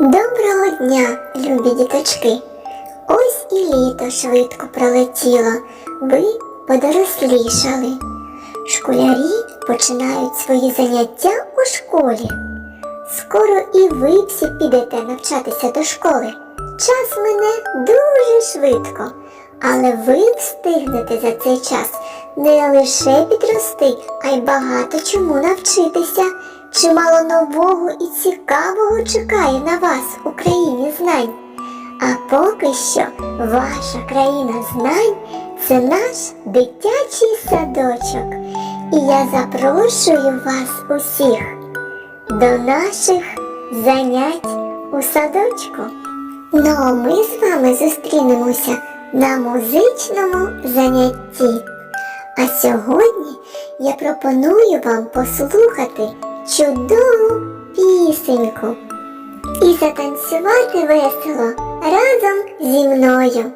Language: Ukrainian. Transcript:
Доброго дня, любі діточки! Ось і літо швидко пролетіло, ви подорослішали. Школярі починають свої заняття у школі. Скоро і ви всі підете навчатися до школи. Час мине дуже швидко, але ви встигнете за цей час не лише підрости, а й багато чому навчитися. Чимало нового і цікавого чекає на вас у країні знань. А поки що ваша країна знань це наш дитячий садочок. І я запрошую вас усіх до наших занять у садочку. Ну а ми з вами зустрінемося на музичному занятті. А сьогодні я пропоную вам послухати чудову пісеньку і затанцювати весело разом зі мною.